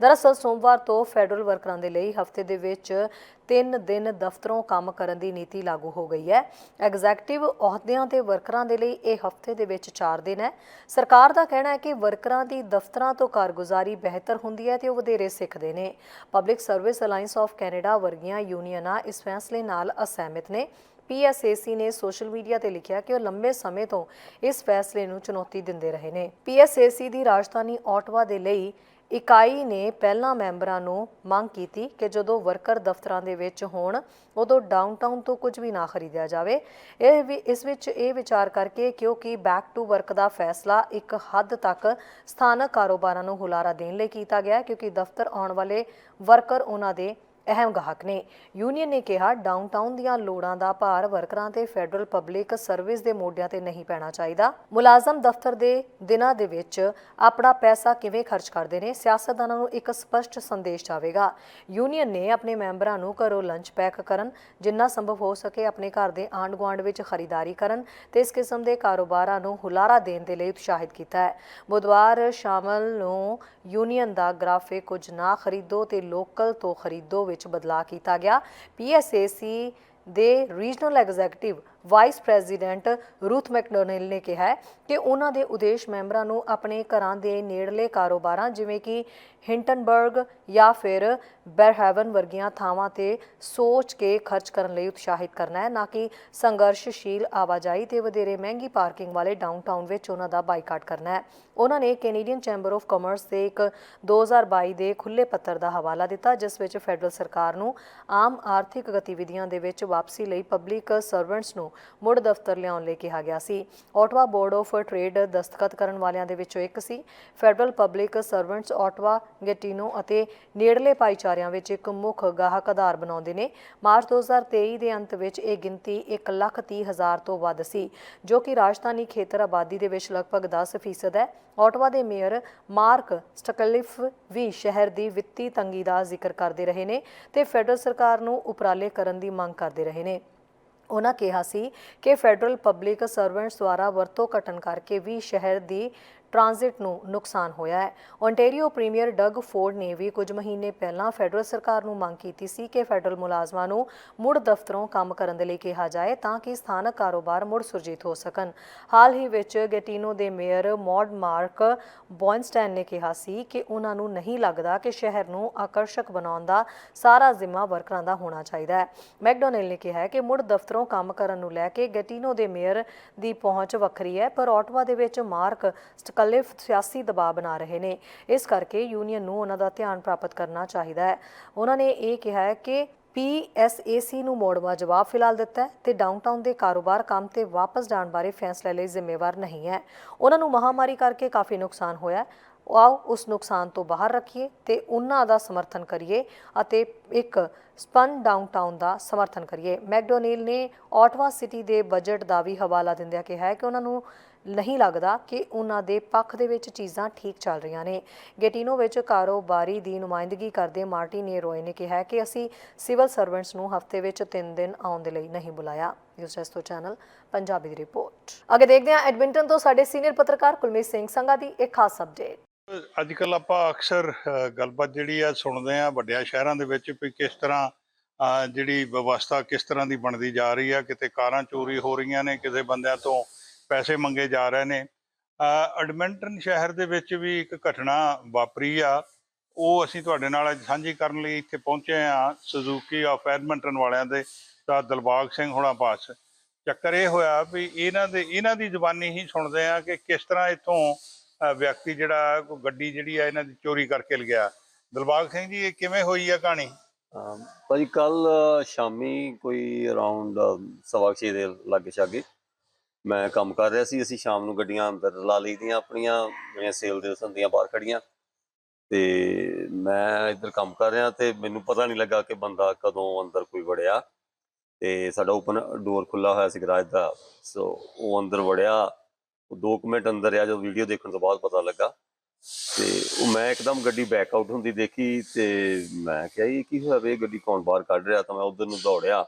ਦਰਅਸਲ, ਸੋਮਵਾਰ ਤੋਂ ਫੈਡਰਲ ਵਰਕਰਾਂ ਦੇ ਲਈ ਹਫ਼ਤੇ ਦੇ ਵਿੱਚ 3 ਦਿਨ ਦਫ਼ਤਰੋਂ ਕੰਮ ਕਰਨ ਦੀ ਨੀਤੀ ਲਾਗੂ ਹੋ ਗਈ ਹੈ। ਐਗਜ਼ੈਕਟਿਵ ਅਹੁਦਿਆਂ ਤੇ ਵਰਕਰਾਂ ਦੇ ਲਈ ਇਹ ਹਫ਼ਤੇ ਦੇ ਵਿੱਚ 4 ਦਿਨ ਹੈ। ਸਰਕਾਰ ਦਾ ਕਹਿਣਾ ਹੈ ਕਿ ਵਰਕਰਾਂ ਦੀ ਦਫ਼ਤਰਾਂ ਤੋਂ ਕਾਰਗੁਜ਼ਾਰੀ ਬਿਹਤਰ ਹੁੰਦੀ ਹੈ ਤੇ ਉਹ ਵਧੇਰੇ ਸਿੱਖਦੇ ਨੇ। Public service alliance of Canada ਵਰਗੀਆਂ ਯੂਨੀਅਨਾਂ ਇਸ ਫੈਸਲੇ ਨਾਲ ਅਸਹਿਮਤ ਨੇ। ਪੀਐਸਏਸੀ ਨੇ ਸੋਸ਼ਲ ਮੀਡੀਆ ਤੇ ਲਿਖਿਆ ਕਿ ਉਹ ਲੰਬੇ ਸਮੇਂ ਤੋਂ ਇਸ ਫੈਸਲੇ ਨੂੰ ਚੁਣੌਤੀ ਦਿੰਦੇ ਰਹੇ ਨੇ। ਪੀਐਸਏਸੀ ਦੀ ਰਾਜਧਾਨੀ ਆਟਵਾ ਦੇ ਲਈ ਇਕਾਈ ਨੇ ਪਹਿਲਾਂ ਮੈਂਬਰਾਂ ਨੂੰ ਮੰਗ ਕੀਤੀ ਕਿ ਜਦੋਂ ਵਰਕਰ ਦਫ਼ਤਰਾਂ ਦੇ ਵਿੱਚ ਹੋਣ, ਉਦੋਂ ਡਾਊਨਟਾਊਨ ਤੋਂ ਕੁਝ ਵੀ ਨਾ ਖਰੀਦਿਆ ਜਾਵੇ। ਇਹ ਵੀ, ਇਸ ਵਿੱਚ ਇਹ ਵਿਚਾਰ ਕਰਕੇ ਕਿਉਂਕਿ ਬੈਕ ਟੂ ਵਰਕ ਦਾ ਫੈਸਲਾ ਇੱਕ ਹੱਦ ਤੱਕ ਸਥਾਨਕ ਕਾਰੋਬਾਰਾਂ ਨੂੰ ਹੁਲਾਰਾ ਦੇਣ ਲਈ ਕੀਤਾ ਗਿਆ ਕਿਉਂਕਿ ਦਫ਼ਤਰ ਆਉਣ ਵਾਲੇ ਵਰਕਰ ਉਹਨਾਂ ਦੇ ਅਹਿਮ ਗਾਹਕ ਨੇ। ਯੂਨੀਅਨ ਨੇ ਕਿਹਾ, ਡਾਊਨਟਾਊਨ ਦੀਆਂ ਲੋੜਾਂ ਦਾ ਭਾਰ ਵਰਕਰਾਂ ਤੇ ਫੈਡਰਲ ਪਬਲਿਕ ਸਰਵਿਸ ਦੇ ਮੋਢਿਆਂ ਤੇ ਨਹੀਂ ਪੈਣਾ ਚਾਹੀਦਾ। ਮੁਲਾਜ਼ਮ ਦਫ਼ਤਰ ਦੇ ਦਿਨਾਂ ਦੇ ਵਿੱਚ ਆਪਣਾ ਪੈਸਾ ਕਿਵੇਂ ਖਰਚ ਕਰਦੇ ਨੇ, ਸਿਆਸਤਦਾਨਾਂ ਨੂੰ ਇੱਕ ਸਪਸ਼ਟ ਸੰਦੇਸ਼ ਜਾਵੇਗਾ। ਯੂਨੀਅਨ ਨੇ ਆਪਣੇ ਮੈਂਬਰਾਂ ਨੂੰ ਘਰੋਂ ਲੰਚ ਪੈਕ ਕਰਨ, ਜਿੰਨਾ ਸੰਭਵ ਹੋ ਸਕੇ ਆਪਣੇ ਘਰ ਦੇ ਆਂਢ ਗੁਆਂਢ ਵਿੱਚ ਖਰੀਦਦਾਰੀ ਕਰਨ ਤੇ ਇਸ ਕਿਸਮ ਦੇ ਕਾਰੋਬਾਰਾਂ ਨੂੰ ਹੁਲਾਰਾ ਦੇਣ ਦੇ ਲਈ ਉਤਸ਼ਾਹਿਤ ਕੀਤਾ ਹੈ। ਬੁੱਧਵਾਰ ਸ਼ਾਮਲ ਨੂੰ ਯੂਨੀਅਨ ਦਾ ਗ੍ਰਾਫਿਕ ਕੁਝ ਨਾ ਖਰੀਦੋ ਤੇ ਲੋਕਲ ਤੋਂ ਖਰੀਦੋ ਵਿੱਚ ਬਦਲਾਅ ਕੀਤਾ ਗਿਆ। ਪੀਐਸਏਸੀ ਦੇ regional executive vice president Ruth McDonnell ਨੇ ਕਿਹਾ ਕਿ ਉਹਨਾਂ ਦੇ ਉਦੇਸ਼ ਮੈਂਬਰਾਂ ਨੂੰ ਆਪਣੇ ਘਰਾਂ ਦੇ ਨੇੜਲੇ ਕਾਰੋਬਾਰਾਂ ਜਿਵੇਂ ਕਿ ਹਿੰਟਨਬਰਗ ਜਾਂ ਫਿਰ ਬੈਰਹੈਵਨ ਵਰਗੀਆਂ ਥਾਵਾਂ ਤੇ ਸੋਚ ਕੇ ਖਰਚ ਕਰਨ ਲਈ ਉਤਸ਼ਾਹਿਤ ਕਰਨਾ ਹੈ, ਨਾ ਕਿ ਸੰਘਰਸ਼ਸ਼ੀਲ ਆਵਾਜਾਈ ਤੇ ਵਧੇਰੇ ਮਹਿੰਗੀ ਪਾਰਕਿੰਗ ਵਾਲੇ ਡਾਊਨਟਾਊਨ ਵਿੱਚ ਉਹਨਾਂ ਦਾ ਬਾਈਕਾਟ ਕਰਨਾ ਹੈ। ਉਹਨਾਂ ਨੇ ਕੈਨੇਡੀਅਨ ਚੈਂਬਰ ਆਫ ਕਾਮਰਸ ਦੇ ਇੱਕ 2022 ਦੇ ਖੁੱਲੇ ਪੱਤਰ ਦਾ ਹਵਾਲਾ ਦਿੱਤਾ ਜਿਸ ਵਿੱਚ ਫੈਡਰਲ ਸਰਕਾਰ ਨੂੰ ਆਮ ਆਰਥਿਕ ਗਤੀਵਿਧੀਆਂ ਦੇ ਵਿੱਚ ਵਾਪਸੀ ਲਈ ਪਬਲਿਕ ਸਰਵੈਂਟਸ ਨੂੰ ਮੁੜ ਦਫ਼ਤਰ ਲਿਆਉਣ ਲਈ ਕਿਹਾ ਗਿਆ ਸੀ। ਆਟਵਾ ਬੋਰਡ ਆਫ ਟ੍ਰੇਡ ਦਸਤਖਤ ਕਰਨ ਵਾਲਿਆਂ ਦੇ ਵਿੱਚੋਂ ਇੱਕ ਸੀ। Federal public servants Ottawa Gatineau ਅਤੇ ਨੇੜਲੇ ਭਾਈਚਾਰਿਆਂ ਵਿੱਚ ਇੱਕ ਮੁੱਖ ਗਾਹਕ ਆਧਾਰ ਬਣਾਉਂਦੇ ਨੇ। ਮਾਰਚ 2023 ਦੇ ਅੰਤ ਵਿੱਚ ਇਹ ਗਿਣਤੀ 1,30,000 ਤੋਂ ਵੱਧ ਸੀ ਜੋ ਕਿ ਰਾਜਧਾਨੀ ਖੇਤਰ ਆਬਾਦੀ ਦੇ ਵਿੱਚ ਲਗਭਗ 10% ਹੈ। ਆਟਵਾ ਦੇ ਮੇਅਰ ਮਾਰਕ ਸਟਕਲਿਫ ਵੀ ਸ਼ਹਿਰ ਦੀ ਵਿੱਤੀ ਤੰਗੀ ਦਾ ਜ਼ਿਕਰ ਕਰਦੇ ਰਹੇ ਨੇ ਤੇ ਫੈਡਰਲ ਸਰਕਾਰ ਨੂੰ ਉਪਰਾਲੇ ਕਰਨ ਦੀ ਮੰਗ ਕਰਦੇ ਰਹੇ ਨੇ। ਉਹਨਾਂ ਕਿਹਾ ਸੀ ਕਿ ਫੈਡਰਲ ਪਬਲਿਕ ਸਰਵੈਂਟਸ ਦੁਆਰਾ ਵਰਤੋਂ ਘਟਣ ਕਰਕੇ ਵੀ ਸ਼ਹਿਰ ਦੀ ਟ੍ਰਾਂਜ਼ਿਟ ਨੂੰ ਨੁਕਸਾਨ ਹੋਇਆ ਹੈ। ਓਨਟਾਰੀਓ ਪ੍ਰੀਮੀਅਰ ਡਗ ਫੋਰਡ ਨੇ ਵੀ ਕੁਝ ਮਹੀਨੇ ਪਹਿਲਾਂ ਫੈਡਰਲ ਸਰਕਾਰ ਨੂੰ ਮੰਗ ਕੀਤੀ ਸੀ ਕਿ ਫੈਡਰਲ ਮੁਲਾਜ਼ਮਾਂ ਨੂੰ ਮੁੜ ਦਫ਼ਤਰੋਂ ਕੰਮ ਕਰਨ ਦੇ ਲਈ ਕਿਹਾ ਜਾਏ ਤਾਂ ਕਿ ਸਥਾਨਕ ਕਾਰੋਬਾਰ ਮੁੜ ਸੁਰਜੀਤ ਹੋ ਸਕਣ। ਹਾਲ ਹੀ ਵਿੱਚ ਗੈਟੀਨੋ ਦੇ ਮੇਅਰ ਮੌਡ ਮਾਰਕ ਬੌਇਨਸਟੈਨ ਨੇ ਕਿਹਾ ਸੀ ਕਿ ਉਹਨਾਂ ਨੂੰ ਨਹੀਂ ਲੱਗਦਾ ਕਿ ਸ਼ਹਿਰ ਨੂੰ ਆਕਰਸ਼ਕ ਬਣਾਉਣ ਦਾ ਸਾਰਾ ਜ਼ਿੰਮਾ ਵਰਕਰਾਂ ਦਾ ਹੋਣਾ ਚਾਹੀਦਾ ਹੈ। ਮੈਕਡੋਨਲ ਨੇ ਕਿਹਾ ਹੈ ਕਿ ਮੁੜ ਦਫ਼ਤਰੋਂ ਕੰਮ ਕਰਨ ਨੂੰ ਲੈ ਕੇ ਗੈਟੀਨੋ ਦੇ ਮੇਅਰ ਦੀ ਪਹੁੰਚ ਵੱਖਰੀ ਹੈ, ਪਰ ਆਟਵਾ ਦੇ ਵਿੱਚ ਮਾਰਕ ਸਟਕਲਿਫ ਸਿਆਸੀ ਦਬਾਅ ਬਣਾ ਰਹੇ ਨੇ। ਇਸ ਕਰਕੇ ਯੂਨੀਅਨ ਨੂੰ ਉਹਨਾਂ ਦਾ ਧਿਆਨ ਪ੍ਰਾਪਤ ਕਰਨਾ ਚਾਹੀਦਾ ਹੈ। ਉਹਨਾਂ ਨੇ ਇਹ ਕਿਹਾ ਹੈ ਕਿ ਪੀਐਸਏਸੀ ਨੂੰ ਮੋੜਵਾ ਜਵਾਬ ਫਿਲਹਾਲ ਦਿੱਤਾ ਹੈ ਤੇ ਡਾਊਨਟਾਊਨ ਦੇ ਕਾਰੋਬਾਰ ਕੰਮ ਤੇ ਵਾਪਸ ਜਾਣ ਬਾਰੇ ਫੈਸਲੇ ਲਈ ਜ਼ਿੰਮੇਵਾਰ ਨਹੀਂ ਹੈ। ਉਹਨਾਂ ਨੂੰ ਮਹਾਮਾਰੀ ਕਰਕੇ ਕਾਫੀ ਨੁਕਸਾਨ ਹੋਇਆ ਆਓ ਉਸ ਨੁਕਸਾਨ ਤੋਂ ਬਾਹਰ ਰੱਖੀਏ ਤੇ ਉਹਨਾਂ ਦਾ ਸਮਰਥਨ ਕਰੀਏ ਅਤੇ ਇੱਕ ਸਪਨ ਡਾਊਨਟਾਊਨ ਦਾ ਸਮਰਥਨ ਕਰੀਏ। ਮੈਕਡੋਨੇਲ ਨੇ ਆਟਵਾ ਸਿਟੀ ਦੇ ਬਜਟ ਦਾ ਵੀ ਹਵਾਲਾ ਦਿੰਦਿਆਂ ਕਿਹਾ ਹੈ ਕਿ ਉਹਨਾਂ ਨੂੰ ਨਹੀਂ ਲੱਗਦਾ ਕਿ ਉਹਨਾਂ ਦੇ ਪੱਖ ਦੇ ਵਿੱਚ ਚੀਜ਼ਾਂ ਠੀਕ ਚੱਲ ਰਹੀਆਂ ਨੇ। ਗੈਟਿਨੋ ਵਿੱਚ ਕਾਰੋਬਾਰੀ ਦੀ ਨੁਮਾਇੰਦਗੀ ਕਰਦੇ ਮਾਰਟੀ ਰੋਏ ਨੇ ਕਿਹਾ ਕਿ ਅਸੀਂ ਸਿਵਲ ਸਰਵੈਂਟਸ ਨੂੰ ਹਫ਼ਤੇ ਵਿੱਚ 3 ਦਿਨ ਆਉਣ ਦੇ ਲਈ ਨਹੀਂ ਬੁਲਾਇਆ। ਨਿਊਜ਼ ਤੋਂ ਚੈਨਲ ਪੰਜਾਬੀ ਦੀ ਰਿਪੋਰਟ। ਅੱਗੇ ਦੇਖਦੇ ਹਾਂ ਐਡਮਿੰਟਨ ਤੋਂ ਸਾਡੇ ਸੀਨੀਅਰ ਪੱਤਰਕਾਰ ਕੁਲਮੀਤ ਸਿੰਘ ਸੰਘਾ ਦੀ ਇੱਕ ਖਾਸ ਅਪਡੇਟ ਅੱਜ ਕੱਲ ਆਪਾਂ ਅਕਸਰ ਗੱਲਬਾਤ ਜਿਹੜੀ ਆ ਸੁਣਦੇ ਆ ਵੱਡਿਆਂ ਸ਼ਹਿਰਾਂ ਦੇ ਵਿੱਚ ਵੀ ਕਿਸ ਤਰ੍ਹਾਂ ਜਿਹੜੀ ਵਿਵਸਥਾ ਕਿਸ ਤਰ੍ਹਾਂ ਦੀ ਬਣਦੀ ਜਾ ਰਹੀ ਆ, ਕਿਤੇ ਕਾਰਾਂ ਚੋਰੀ ਹੋ ਰਹੀਆਂ ਨੇ ਕਿਸੇ ਬੰਦਿਆਂ ਤੋਂ ਪੈਸੇ ਮੰਗੇ ਜਾ ਰਹੇ ਨੇ। ਐਡਮਿੰਟਨ ਸ਼ਹਿਰ ਦੇ ਵਿੱਚ ਵੀ ਇੱਕ ਘਟਨਾ ਵਾਪਰੀ ਆ। ਉਹ ਅਸੀਂ ਤੁਹਾਡੇ ਨਾਲ ਅੱਜ ਸਾਂਝੀ ਕਰਨ ਲਈ ਇੱਥੇ ਪਹੁੰਚੇ ਆ। ਸੁਜ਼ੂਕੀ ਆਫ ਐਡਮਿੰਟਨ ਵਾਲਿਆਂ ਦੇ ਤਾਂ ਦਿਲਬਾਗ ਸਿੰਘ ਹੋਣਾ ਪਾਸ। ਚੱਕਰ ਇਹ ਹੋਇਆ ਵੀ ਇਹਨਾਂ ਦੇ, ਇਹਨਾਂ ਦੀ ਜ਼ੁਬਾਨੀ ਹੀ ਸੁਣਦੇ ਆ ਕਿ ਕਿਸ ਤਰ੍ਹਾਂ ਇੱਥੋਂ ਵਿਅਕਤੀ ਜਿਹੜਾ ਕੋਈ ਗੱਡੀ ਜਿਹੜੀ ਆ ਇਹਨਾਂ ਦੀ ਚੋਰੀ ਕਰਕੇ ਲਿਆ। ਦਿਲਬਾਗ ਸਿੰਘ ਜੀ, ਇਹ ਕਿਵੇਂ ਹੋਈ ਆ ਕਹਾਣੀ? ਅਮ ਭਾਜੀ ਕੱਲ ਸ਼ਾਮੀ ਕੋਈ ਅਰਾਊਂਡ ਸਵਾ ਕੁ ਛੇ ਦੇ ਲਾਗੇ ਛਾਗੇ ਮੈਂ ਕੰਮ ਕਰ ਰਿਹਾ ਸੀ, ਅਸੀਂ ਸ਼ਾਮ ਨੂੰ ਗੱਡੀਆਂ ਅੰਦਰ ਲਾ ਲਈਦੀਆਂ ਆਪਣੀਆਂ ਜਿਹੜੀਆਂ ਸੇਲ ਦੇ ਸੰਦੀਆਂ ਬਾਹਰ ਖੜੀਆਂ ਤੇ ਮੈਂ ਇੱਧਰ ਕੰਮ ਕਰ ਰਿਹਾ ਤੇ ਮੈਨੂੰ ਪਤਾ ਨਹੀਂ ਲੱਗਾ ਕਿ ਬੰਦਾ ਕਦੋਂ ਅੰਦਰ ਕੋਈ ਵੜਿਆ। ਤੇ ਸਾਡਾ ਓਪਨ ਡੋਰ ਖੁੱਲਾ ਹੋਇਆ ਸੀ ਗਰਾਜ ਦਾ ਸੋ ਉਹ ਅੰਦਰ ਵੜਿਆ। ਉਹ 2 ਮਿੰਟ ਅੰਦਰ ਰਿਹਾ ਜਦੋਂ ਵੀਡੀਓ ਦੇਖਣ ਤੋਂ ਬਾਅਦ ਪਤਾ ਲੱਗਾ। ਤੇ ਉਹ ਮੈਂ ਇੱਕਦਮ ਗੱਡੀ ਬੈਕ ਆਊਟ ਹੁੰਦੀ ਦੇਖੀ ਤੇ ਮੈਂ ਕਿਹਾ, ਇਹ ਕੀ ਹੋਇਆ ਵੇ? ਗੱਡੀ ਕੌਣ ਬਾਹਰ ਕੱਢ ਰਿਹਾ? ਤਾਂ ਮੈਂ ਉਧਰ ਨੂੰ ਦੌੜਿਆ।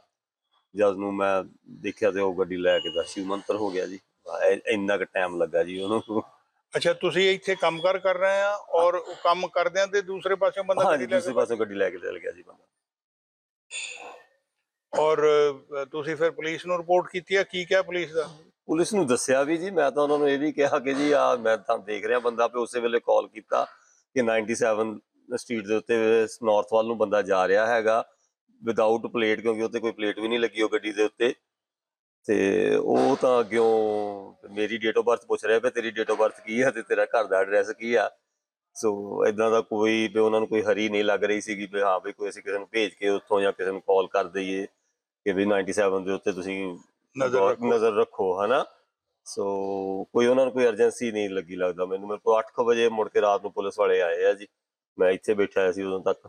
ਜਦ ਨੂੰ ਮੈਂ ਦੇਖਿਆ ਤੇ ਉਹ ਗੱਡੀ ਲੈ ਕੇ ਦਰਸ਼ੀ ਮੰਤਰ ਹੋ ਗਿਆ ਜੀ। ਐ- ਇੰਨਾ ਕੁ ਟਾਈਮ ਲੱਗਾ ਜੀ ਉਹਨੂੰ। ਅੱਛਾ ਤੁਸੀਂ ਇੱਥੇ ਕੰਮਕਾਰ ਕਰ ਰਹੇ ਆ ਔਰ ਉਹ ਕੰਮ ਕਰਦਿਆਂ ਤੇ ਦੂਸਰੇ ਪਾਸੇ ਬੰਦਾ ਹਾਂਜੀ ਗੱਡੀ ਲੈ ਦੂਸਰੇ ਕੇ ਪਾਸੇ ਗੱਡੀ ਲੈ ਕੇ ਚਲ ਗਿਆ ਜੀ ਬੰਦਾ। ਔਰ ਅ, ਤੁਸੀਂ ਫਿਰ ਪੁਲਿਸ ਨੂੰ ਰਿਪੋਰਟ ਕੀਤੀ ਆ? ਕੀ ਕਿਹਾ ਪੁਲਿਸ ਦਾ? ਪੁਲਿਸ ਨੂੰ ਦੱਸਿਆ ਵੀ ਜੀ ਮੈਂ ਤਾਂ ਉਹਨਾਂ ਨੂੰ ਇਹ ਵੀ ਕਿਹਾ ਕਿ ਜੀ ਆ ਮੈਂ ਤਾਂ ਦੇਖ ਰਿਹਾ ਬੰਦਾ ਪੇ ਉਸੇ ਵੇਲੇ ਕਾਲ ਕੀਤਾ ਕਿ 97 ਸਟਰੀਟ ਦੇ ਉੱਤੇ ਨਾਰਥ ਵੱਲ ਨੂੰ ਬੰਦਾ ਜਾ ਰਿਹਾ ਹੈਗਾ। ਵਿਦਆਊਟ ਪਲੇਟ ਕਿਉਂਕਿ ਉੱਤੇ ਕੋਈ ਪਲੇਟ ਵੀ ਨਹੀਂ ਲੱਗੀ ਉਹ ਗੱਡੀ ਦੇ ਉੱਤੇ। ਤੇ ਉਹ ਤਾਂ ਅੱਗਿਓਂ ਮੇਰੀ ਡੇਟ ਆਫ ਬਰਥ ਪੁੱਛ ਰਿਹਾ ਵੀ ਤੇਰੀ ਡੇਟ ਆਫ ਬਰਥ ਕੀ ਹੈ ਤੇ ਤੇਰਾ ਘਰ ਦਾ ਐਡਰੈਸ ਕੀ ਆ। ਸੋ ਇਦਾਂ ਦਾ ਕੋਈ ਵੀ ਉਹਨਾਂ ਨੂੰ ਕੋਈ ਹਰੀ ਨਹੀਂ ਲੱਗ ਰਹੀ ਸੀਗੀ ਵੀ ਹਾਂ ਵੀ ਕੋਈ ਅਸੀਂ ਕਿਸੇ ਨੂੰ ਭੇਜ ਕੇ ਉੱਥੋਂ ਜਾਂ ਕਿਸੇ ਨੂੰ ਕਾਲ ਕਰ ਦਈਏ ਕਿ ਵੀ 97 ਦੇ ਉੱਤੇ ਤੁਸੀਂ ਨਜ਼ਰ। ਨਜ਼ਰ ਰੱਖੋ ਹਨਾ? ਸੋ ਕੋਈ ਉਹਨਾਂ ਨੂੰ ਕੋਈ ਅਰਜੈਂਸੀ ਨਹੀਂ ਲੱਗੀ ਲੱਗਦਾ। ਮੈਨੂੰ ਮੇਰੇ ਕੋਲ 8:00 ਵਜੇ ਮੁੜ ਕੇ ਰਾਤ ਨੂੰ ਪੁਲਿਸ ਵਾਲੇ ਆਏ ਆ ਜੀ। ਮੈਂ ਇੱਥੇ ਬੈਠਾ ਸੀ ਉਦੋਂ ਤੱਕ।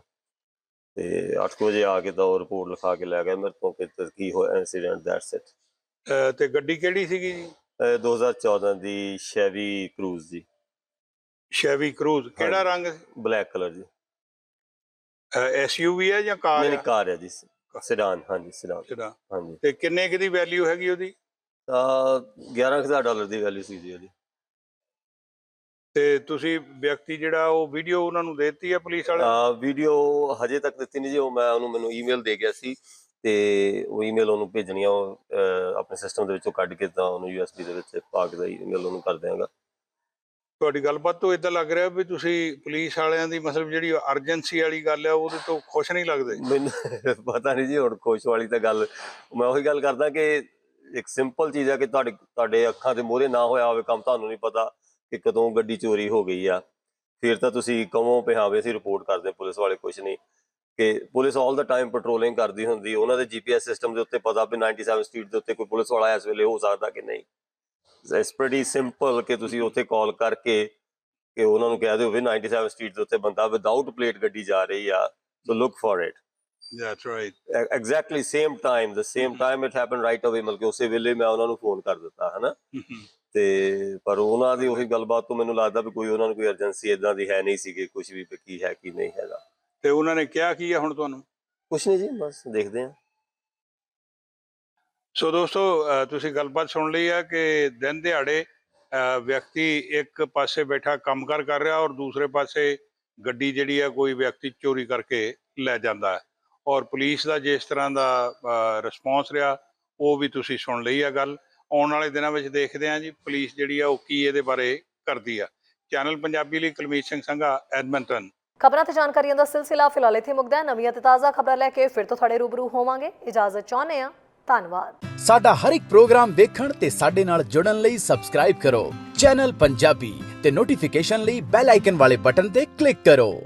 ਤੇ 8 ਵਜੇ ਆ ਕੇ ਤਾਂ ਉਹ ਰਿਪੋਰਟ ਲਿਖਾ ਕੇ ਲੈ ਗਿਆ ਮੇਰੇ ਤੋਂ ਕਿ ਕੀ ਹੋਇਆ ਇਨਸੀਡੈਂਟ ਦੈਟਸ ਇਟ ਅਹ ਤੇ ਗੱਡੀ ਕਿਹੜੀ ਸੀਗੀ ਜੀ? 2014 ਦੀ ਸ਼ੈਵੀ ਕਰੂਜ਼ ਜੀ। ਸ਼ੈਵੀ ਕਰੂਜ਼ ਕਿਹੜਾ। ਰੰਗ? ਬਲੈਕ ਕਲਰ ਜੀ। ਐਸਯੂਵੀ ਹੈ ਜਾਂ ਕਾਰ ਨਹੀਂ ਹੈ ਨਹੀਂ ਕਾਰ ਹੈ ਜੀ ਸਿਡਾਨ ਹਾਂਜੀ ਸਿਡਾਨ ਜਿਹੜਾ ਹਾਂਜੀ। ਤੇ ਕਿੰਨੇ ਕੁ ਦੀ ਵੈਲਿਊ ਹੈਗੀ ਉਹਦੀ? ਤਾਂ 11000 ਡਾਲਰ ਦੀ ਵੈਲਿਊ ਸੀ ਜੀ ਉਹਦੀ। ਤੇ ਤੁਸੀਂ ਵਿਅਕਤੀ ਜਿਹੜਾ ਉਹ ਵੀਡੀਓ ਉਹਨਾਂ ਨੂੰ ਦੇਤੀ ਹੈ ਪੁਲਿਸ ਵਾਲੇ ਆ ਵੀਡੀਓ ਹਜੇ ਤੱਕ ਦਿੱਤੀ ਨਹੀਂ ਜੀ ਉਹ ਮੈਂ ਉਹਨੂੰ ਮੈਨੂੰ ਈਮੇਲ ਦੇ ਗਿਆ ਸੀ ਤੇ ਉਹ ਈਮੇਲ ਉਹਨੂੰ ਭੇਜਣੀ ਆ ਉਹ ਅਹ, ਆਪਣੇ ਸਿਸਟਮ ਦੇ ਵਿੱਚੋਂ ਕੱਢ ਕੇ ਤਾਂ ਉਹਨੂੰ ਯੂਐਸਬੀ ਦੇ ਵਿੱਚ ਪਾ ਕੇ ਦਾ ਈਮੇਲ ਉਹਨੂੰ ਕਰ ਦਿਆਂਗਾ। ਤੁਹਾਡੀ ਗੱਲਬਾਤ ਤੋਂ ਇਦਾਂ ਲੱਗ ਰਿਹਾ ਵੀ ਤੁਸੀਂ ਪੁਲਿਸ ਵਾਲਿਆਂ ਦੀ ਮਤਲਬ ਜਿਹੜੀ ਅਰਜੈਂਸੀ ਵਾਲੀ ਗੱਲ ਹੈ ਉਹਦੇ ਤੋਂ ਖੁਸ਼ ਨਹੀਂ ਲੱਗਦੇ? ਮੈਨੂੰ ਪਤਾ ਨਹੀਂ ਜੀ ਹੁਣ ਖੁਸ਼ ਵਾਲੀ ਤਾਂ ਗੱਲ ਮੈਂ ਉਹੀ ਗੱਲ ਕਰਦਾ ਕਿ ਇੱਕ ਸਿੰਪਲ ਚੀਜ਼ ਹੈ ਕਿ ਤੁਹਾਡੇ ਤੁਹਾਡੇ ਅੱਖਾਂ ਦੇ ਮੂਹਰੇ ਨਾ ਹੋਇਆ ਹੋਵੇ ਕੰਮ ਤੁਹਾਨੂੰ ਨਹੀਂ ਪਤਾ। ਕਿ ਕਦੋਂ ਗੱਡੀ ਚੋਰੀ ਹੋ ਗਈ ਆ। ਫਿਰ ਤਾਂ ਤੁਸੀਂ ਕਹੋ ਵੀ ਹਾਂ ਵੀ ਅਸੀਂ ਰਿਪੋਰਟ ਕਰਦੇ ਪੁਲਿਸ ਵਾਲੇ ਕੁਝ ਨਹੀਂ। ਕਿ police all the time patrolling ਕਰਦੀ ਹੁੰਦੀ ਉਹਨਾਂ ਦੇ ਜੀਪੀਐਸ ਸਿਸਟਮ ਦੇ ਉੱਤੇ ਪਤਾ ਵੀ 97 ਸਟਰੀਟ ਦੇ ਉੱਤੇ ਕੋਈ ਪੁਲਿਸ ਵਾਲਾ ਇਸ ਵੇਲੇ ਹੋ ਸਕਦਾ ਕਿ ਨਹੀਂ। ਇਟਸ ਪ੍ਰੀਟੀ ਸਿੰਪਲ ਕਿ ਤੁਸੀਂ ਉੱਥੇ ਕਾਲ ਕਰਕੇ ਕਿ ਉਹਨਾਂ ਨੂੰ ਕਹਿ ਦਿਓ ਵੀ 97 ਸਟਰੀਟ ਦੇ ਉੱਤੇ ਬੰਦਾ ਵਿਦਆਊਟ ਪਲੇਟ ਗੱਡੀ ਜਾ ਰਹੀ ਆ so look for it that's right exactly same time the same time it happen right away ਮਤਲਬ ਕਿ ਉਸੇ ਵੇਲੇ ਮੈਂ ਉਹਨਾਂ ਨੂੰ ਫੋਨ ਕਰ ਦਿੱਤਾ ਹਨਾ? ਤੇ ਪਰ ਉਹਨਾਂ ਦੀ ਉਹੀ ਗੱਲਬਾਤ ਤੋਂ ਮੈਨੂੰ ਲੱਗਦਾ ਵੀ ਕੋਈ ਉਹਨਾਂ ਨੂੰ ਕੋਈ ਅਰਜੈਂਸੀ ਇਦਾਂ ਦੀ ਹੈ ਨਹੀਂ ਸੀ ਕਿ ਕੁਝ ਵੀ ਕੀ ਹੈ ਕੀ ਨਹੀਂ ਹੈਗਾ। ਤੇ ਉਹਨਾਂ ਨੇ ਕਿਹਾ ਕੀ ਹੈ ਹੁਣ ਤੁਹਾਨੂੰ? ਕੁਝ ਨਹੀਂ ਜੀ ਬਸ ਦੇਖਦੇ ਹਾਂ। ਸੋ ਦੋਸਤੋ ਤੁਸੀਂ ਗੱਲਬਾਤ ਸੁਣ ਲਈ ਹੈ ਕਿ ਦਿਨ ਦਿਹਾੜੇ ਵਿਅਕਤੀ ਇੱਕ ਪਾਸੇ ਬੈਠਾ ਕੰਮਕਾਰ ਕਰ ਰਿਹਾ ਔਰ ਦੂਸਰੇ ਪਾਸੇ ਗੱਡੀ ਜਿਹੜੀ ਹੈ ਕੋਈ ਵਿਅਕਤੀ ਚੋਰੀ ਕਰਕੇ ਲੈ ਜਾਂਦਾ ਹੈ। ਔਰ ਪੁਲਿਸ ਦਾ ਜਿਸ ਤਰ੍ਹਾਂ ਦਾ ਰਿਸਪੌਂਸ ਰਿਹਾ ਉਹ ਵੀ ਤੁਸੀਂ ਸੁਣ ਲਈ ਹੈ ਗੱਲ। ਆਉਣ ਵਾਲੇ ਦਿਨਾਂ ਵਿੱਚ ਦੇਖਦੇ ਹਾਂ ਜੀ ਪੁਲਿਸ ਜਿਹੜੀ ਆ ਉਹ ਕੀ ਇਹਦੇ ਬਾਰੇ ਕਰਦੀ ਆ। ਚੈਨਲ ਪੰਜਾਬੀ ਲਈ ਕੁਲਮੀਤ ਸਿੰਘ ਸੰਘਾ ਐਡਮਿੰਟਨ। ਖਬਰਾਂ ਤੇ ਜਾਣਕਾਰੀਆਂ ਦਾ ਸਿਲਸਿਲਾ ਫਿਲਹਾਲ ਇੱਥੇ ਮੁੱਕਦਾ ਹੈ। ਨਵੀਆਂ ਤੇ ਤਾਜ਼ਾ ਖਬਰਾਂ ਲੈ ਕੇ ਫਿਰ ਤੋਂ ਤੁਹਾਡੇ ਰੂਬਰੂ ਹੋਵਾਂਗੇ। ਇਜਾਜ਼ਤ ਚਾਹੁੰਦੇ ਹਾਂ। ਧੰਨਵਾਦ। ਸਾਡਾ ਹਰ ਇੱਕ ਪ੍ਰੋਗਰਾਮ ਦੇਖਣ ਤੇ ਸਾਡੇ ਨਾਲ ਜੁੜਨ ਲਈ ਸਬਸਕ੍ਰਾਈਬ ਕਰੋ। ਚੈਨਲ ਪੰਜਾਬੀ ਤੇ ਨੋਟੀਫਿਕੇਸ਼ਨ ਲਈ ਬੈਲ ਆਈਕਨ ਵਾਲੇ ਬਟਨ ਤੇ ਕਲਿੱਕ ਕਰੋ।